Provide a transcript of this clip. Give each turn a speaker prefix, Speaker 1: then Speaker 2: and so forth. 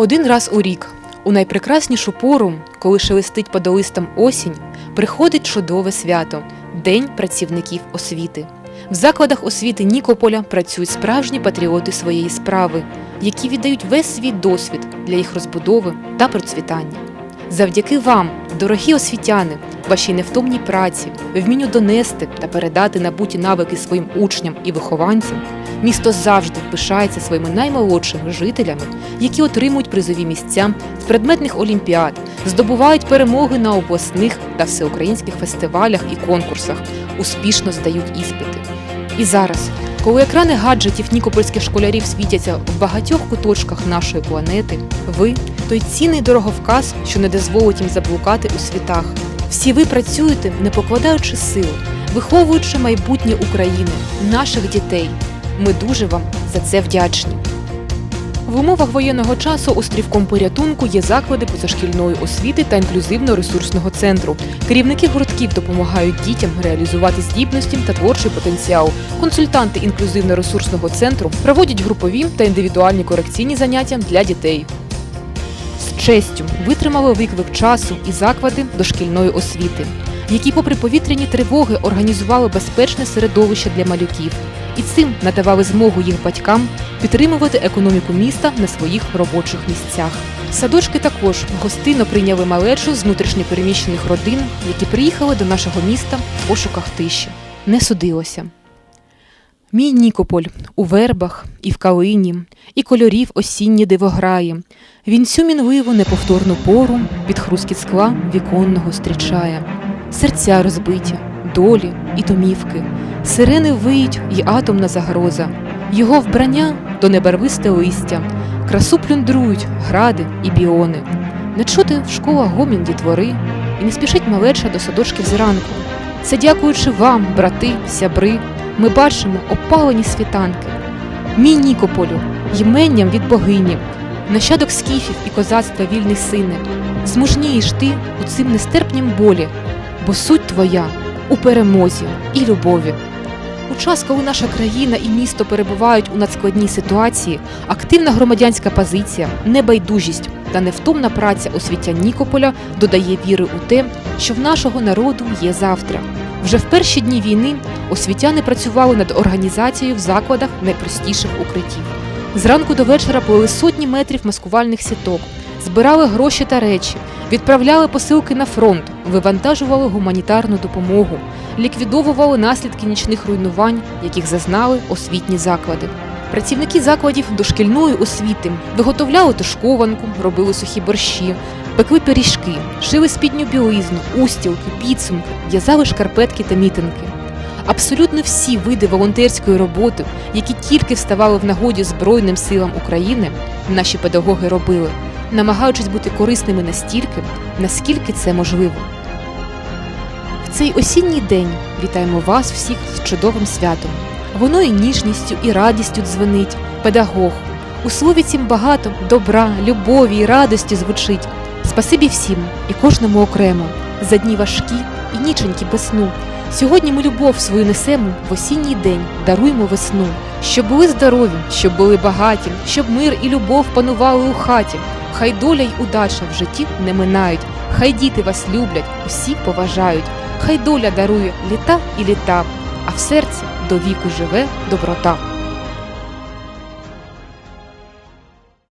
Speaker 1: Один раз у рік, у найпрекраснішу пору, коли шелестить подолистам осінь, приходить чудове свято День працівників освіти. В закладах освіти Нікополя працюють справжні патріоти своєї справи, які віддають весь свій досвід для їх розбудови та процвітання. Завдяки вам, дорогі освітяни, вашій невтомній праці, вмінню донести та передати набуті навики своїм учням і вихованцям, місто завжди пишається своїми наймолодшими жителями, які отримують призові місця з предметних олімпіад, здобувають перемоги на обласних та всеукраїнських фестивалях і конкурсах, успішно здають іспити. І зараз, коли екрани гаджетів нікопольських школярів світяться в багатьох куточках нашої планети, ви той цінний дороговказ, що не дозволить їм заблукати у світах. Всі ви працюєте, не покладаючи сил, виховуючи майбутнє України, наших дітей. Ми дуже вам за це вдячні. В умовах воєнного часу острівком порятунку є заклади позашкільної освіти та інклюзивно-ресурсного центру. Керівники гуртків допомагають дітям реалізувати здібності та творчий потенціал. Консультанти інклюзивно-ресурсного центру проводять групові та індивідуальні корекційні заняття для дітей. З честю витримали виклик часу і заклади дошкільної освіти, які, попри повітряні тривоги, організували безпечне середовище для малюків і цим надавали змогу їх батькам підтримувати економіку міста на своїх робочих місцях. Садочки також гостинно прийняли малечу з внутрішньопереміщених родин, які приїхали до нашого міста в пошуках тиші. Не судилося. Мій Нікополь у вербах і в калині, і кольорів осінні дивограє. Він цю мінливу неповторну пору під хрускіт скла віконного зустрічає. Серця розбиті, долі і домівки, сирени виють і атомна загроза. Його вбрання то небарвисте листя, красу плюндрують гради і біони. Не чути в школах гомін дітвори, і не спішить малеча до садочків зранку. Це дякуючи вам, брати, сябри, ми бачимо опалені світанки. Мій Нікополю, йменням від богині, нащадок скіфів і козацтва вільний сине, змужнієш ти у цим нестерпнім болі, бо суть твоя у перемозі і любові. У час, коли наша країна і місто перебувають у надскладній ситуації, активна громадянська позиція, небайдужість та невтомна праця освітян Нікополя додає віри у те, що в нашого народу є завтра. Вже в перші дні війни освітяни працювали над організацією в закладах найпростіших укриттів. Зранку до вечора плели сотні метрів маскувальних сіток, збирали гроші та речі, відправляли посилки на фронт, вивантажували гуманітарну допомогу, ліквідовували наслідки нічних руйнувань, яких зазнали освітні заклади. Працівники закладів дошкільної освіти виготовляли тушкованку, робили сухі борщі, пекли пиріжки, шили спідню білизну, устілки, підсумки, в'язали шкарпетки та мітинки. Абсолютно всі види волонтерської роботи, які тільки вставали в нагоді Збройним силам України, наші педагоги робили, намагаючись бути корисними настільки, наскільки це можливо. В цей осінній день вітаємо вас всіх з чудовим святом. Воно і ніжністю, і радістю дзвонить, педагог. У слові цім багато добра, любові і радості звучить. Спасибі всім і кожному окремо за дні важкі і ніченькі без сну. Сьогодні ми любов свою несемо в осінній день, даруємо весну, щоб були здорові, щоб були багаті, щоб мир і любов панували у хаті. Хай доля й удача в житті не минають, хай діти вас люблять, усі поважають, хай доля дарує літа і літа, а в серці до віку живе доброта.